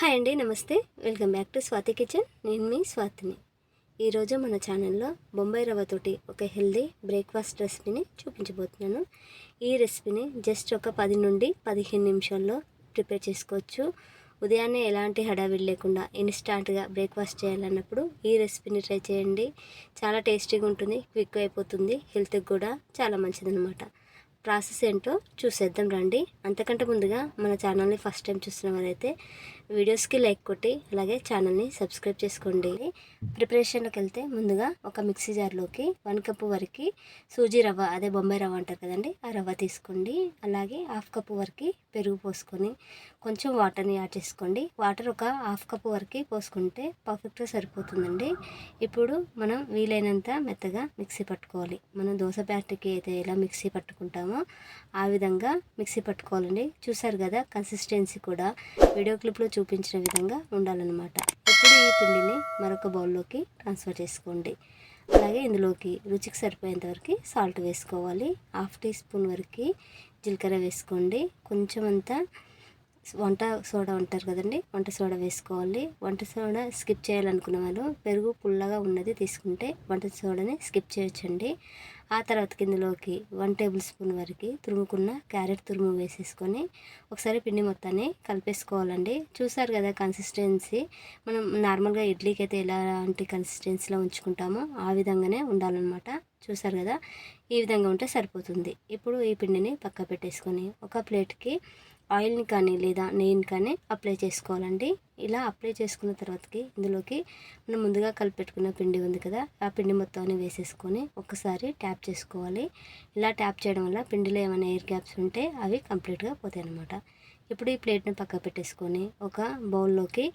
Hi అండి నమస్తే. Welcome back to Swathi kitchen. నేను మీ స్వాతిని. ఈరోజు మన ఛానల్లో బొంబాయి రవ్వతోటి ఒక హెల్దీ బ్రేక్ఫాస్ట్ రెసిపీని చూపించబోతున్నాను. ఈ రెసిపీని జస్ట్ ఒక పది నుండి పదిహేను నిమిషాల్లో ప్రిపేర్ చేసుకోవచ్చు. ఉదయాన్నే ఎలాంటి హడావిడి లేకుండా ఇన్స్టాంట్గా బ్రేక్ఫాస్ట్ చేయాలన్నప్పుడు ఈ రెసిపీని ట్రై చేయండి. చాలా టేస్టీగా ఉంటుంది క్విక్ అయిపోతుంది హెల్త్కి కూడా చాలా మంచిదన్నమాట. ప్రాసెస్ ఏంటో చూసేద్దాం రండి. అంతకంటే ముందుగా మన ఛానల్ని ఫస్ట్ టైం చూస్తున్న వారైతే వీడియోస్కి లైక్ కొట్టి అలాగే ఛానల్ని సబ్స్క్రైబ్ చేసుకోండి. ప్రిపరేషన్లోకి వెళ్తే ముందుగా ఒక మిక్సీ జార్లోకి వన్ కప్పు వరకు సూజీ రవ్వ అదే బొంబాయి రవ్వ అంటారు కదండి ఆ రవ్వ తీసుకోండి. అలాగే హాఫ్ కప్పు వరకు పెరుగు పోసుకొని కొంచెం వాటర్ని యాడ్ చేసుకోండి. వాటర్ ఒక హాఫ్ కప్పు వరకు పోసుకుంటే పర్ఫెక్ట్గా సరిపోతుందండి. ఇప్పుడు మనం వీలైనంత మెత్తగా మిక్సీ పట్టుకోవాలి. మనం దోశ ప్యాట్కి అయితే ఎలా మిక్సీ పట్టుకుంటామో ఆ విధంగా మిక్సీ పట్టుకోవాలండి. చూసారు కదా కన్సిస్టెన్సీ కూడా. వీడియో క్లిప్లో చూపించిన విధంగా ఉండాలన్నమాట. ఇప్పుడు ఈ పిండిని మరొక బౌల్లోకి ట్రాన్స్ఫర్ చేసుకోండి. అలాగే ఇందులోకి రుచికి సరిపోయేంత వరకు సాల్ట్ వేసుకోవాలి. హాఫ్ టీ స్పూన్ వరకు జీలకర్ర వేసుకోండి. కొంచెం అంతా వంట సోడా ఉంటారు కదండి. వంట సోడా వేసుకోవాలి. వంట సోడా స్కిప్ చేయాలనుకున్న వాళ్ళు పెరుగు పుల్లగా ఉన్నది తీసుకుంటే వంట సోడాని స్కిప్ చేయొచ్చండి. ఆ తర్వాత కిందలోకి వన్ టేబుల్ స్పూన్ వరకు తురుముకున్న క్యారెట్ తురుము వేసేసుకొని ఒకసారి పిండి మొత్తాన్ని కలిపేసుకోవాలండి. చూసారు కదా కన్సిస్టెన్సీ మనం నార్మల్గా ఇడ్లీకి అయితే ఎలాంటి కన్సిస్టెన్సీలో ఉంచుకుంటామో ఆ విధంగానే ఉండాలన్నమాట. చూసారు కదా? ఈ విధంగా ఉంటే సరిపోతుంది. ఇప్పుడు ఈ పిండిని పక్క పెట్టేసుకొని ఒక ప్లేట్కి ఆయిల్ని కానీ లేదా నెయ్యిని కానీ అప్లై చేసుకోవాలండి. ఇలా అప్లై చేసుకున్న తర్వాతకి ఇందులోకి మనం ముందుగా కలిపెట్టుకున్న పిండి ఉంది కదా ఆ పిండి మొత్తాన్ని వేసేసుకొని ఒకసారి ట్యాప్ చేసుకోవాలి. ఇలా ట్యాప్ చేయడం వల్ల పిండిలో ఏమైనా ఎయిర్ గ్యాప్స్ ఉంటే అవి కంప్లీట్గా పోతాయి అన్నమాట. ఇప్పుడు ఈ ప్లేట్ని పక్క పెట్టేసుకొని ఒక బౌల్లోకి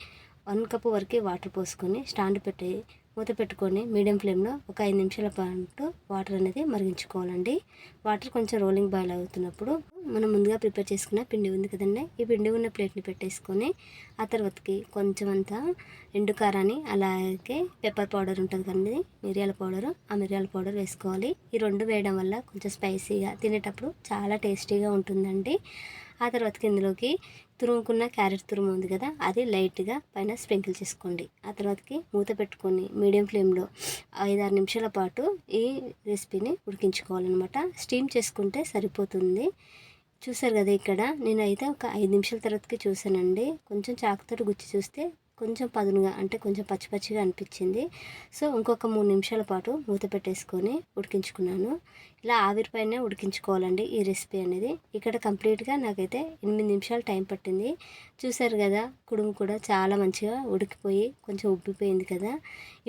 వన్ కప్ వరకు వాటర్ పోసుకొని స్టాండ్ పెట్టి మూత పెట్టుకొని మీడియం ఫ్లేమ్లో ఒక ఐదు నిమిషాల పాటు వాటర్ అనేది మరిగించుకోవాలండి. వాటర్ కొంచెం రోలింగ్ బాయిల్ అవుతున్నప్పుడు మనం ముందుగా ప్రిపేర్ చేసుకున్న పిండి ఉంది కదండి. ఈ పిండి ఉన్న ప్లేట్ని పెట్టేసుకొని ఆ తర్వాతకి కొంచెం అంతా ఎండు కారాన్ని అలాగే పెప్పర్ పౌడర్ ఉంటుంది కదండి మిరియాల పౌడర్. ఆ మిరియాల పౌడర్ వేసుకోవాలి. ఈ రెండు వేయడం వల్ల కొంచెం స్పైసీగా తినేటప్పుడు చాలా టేస్టీగా ఉంటుందండి. ఆ తర్వాతకి ఇందులోకి తురుముకున్న క్యారెట్ తురుము ఉంది కదా అది లైట్గా పైన స్ప్రింకిల్ చేసుకోండి. ఆ తర్వాతకి మూత పెట్టుకొని మీడియం ఫ్లేమ్లో ఐదారు నిమిషాల పాటు ఈ రెసిపీని ఉడికించుకోవాలన్నమాట. స్టీమ్ చేసుకుంటే సరిపోతుంది. చూసారు కదా ఇక్కడ నేనైతే ఒక ఐదు నిమిషాల తర్వాతకి చూసానండి. కొంచెం చాకుతో గుచ్చి చూస్తే కొంచెం పదునుగా అంటే కొంచెం పచ్చి పచ్చిగా అనిపించింది. సో ఇంకొక మూడు నిమిషాల పాటు మూత పెట్టేసుకొని ఉడికించుకున్నాను. ఇలా ఆవిరిపైనే ఉడికించుకోవాలండి ఈ రెసిపీ అనేది. ఇక్కడ కంప్లీట్గా నాకైతే ఎనిమిది నిమిషాలు టైం పట్టింది. చూసారు కదా కుడుము కూడా చాలా మంచిగా ఉడికిపోయి కొంచెం ఉబ్బిపోయింది కదా.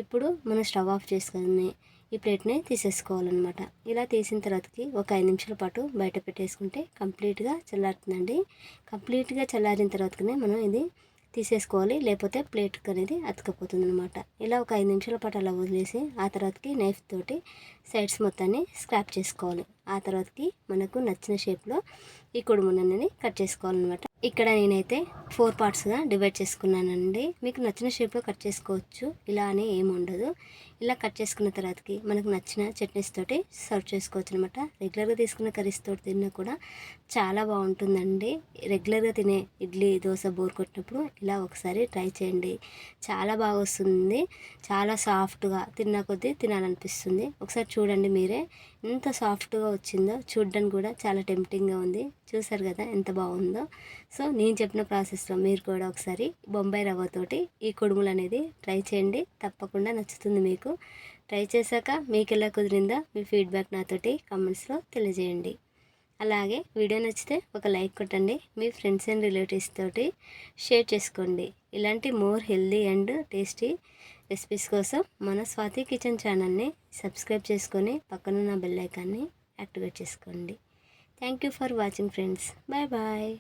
ఇప్పుడు మనం స్టవ్ ఆఫ్ చేసుకొని ఈ ప్లేట్ని తీసేసుకోవాలన్నమాట. ఇలా తీసిన తర్వాతకి ఒక ఐదు నిమిషాల పాటు బయట పెట్టేసుకుంటే కంప్లీట్గా చల్లారుతుందండి. కంప్లీట్గా చల్లారిన తర్వాతనే మనం ఇది తీసేసుకోవాలి లేకపోతే ప్లేట్ అనేది అతకపోతుంది అనమాట ఇలా ఒక ఐదు నిమిషాల పాటు అలా వదిలేసి ఆ తర్వాతకి నైఫ్ తోటి సైడ్స్ మొత్తాన్ని స్క్రాప్ చేసుకోవాలి. ఆ తర్వాతకి మనకు నచ్చిన షేప్లో ఈ కొడుమునని కట్ చేసుకోవాలన్నమాట. ఇక్కడ నేనైతే ఫోర్ పార్ట్స్గా డివైడ్ చేసుకున్నానండి. మీకు నచ్చిన షేప్లో కట్ చేసుకోవచ్చు ఇలా అని ఏమి ఉండదు. ఇలా కట్ చేసుకున్న తర్వాతకి మనకు నచ్చిన చట్నీస్ తోటి సర్వ్ చేసుకోవచ్చు అనమాట రెగ్యులర్గా తీసుకున్న కర్రీస్ తోటి తిన్నా కూడా చాలా బాగుంటుందండి. రెగ్యులర్గా తినే ఇడ్లీ దోశ బోర్ కొట్టినప్పుడు ఇలా ఒకసారి ట్రై చేయండి. చాలా బాగా వస్తుంది. చాలా సాఫ్ట్గా తిన్న కొద్దీ తినాలనిపిస్తుంది. ఒకసారి చూడండి మీరే. ఎంత సాఫ్ట్గా వచ్చిందో చూడడానికి కూడా చాలా టెంప్టింగ్గా ఉంది. చూసారు కదా ఎంత బాగుందో. సో నేను చెప్పిన ప్రాసెస్లో మీరు కూడా ఒకసారి బొంబాయి రవ్వతోటి ఈ కుడుములు అనేది ట్రై చేయండి. తప్పకుండా నచ్చుతుంది మీకు. ట్రై చేశాక మీకు ఎలా కుదిరిందో మీ ఫీడ్బ్యాక్ నాతోటి కామెంట్స్లో తెలియజేయండి. అలాగే వీడియో నచ్చితే ఒక లైక్ కొట్టండి. మీ ఫ్రెండ్స్ అండ్ రిలేటివ్స్ తోటి షేర్ చేసుకోండి. ఇలాంటి more healthy and tasty recipes కోసం మన స్వాతి కిచెన్ ఛానల్ని సబ్స్క్రైబ్ చేసుకొని పక్కనున్న బెల్ ఐకాన్ని యాక్టివేట్ చేసుకోండి. Thank you for watching friends bye bye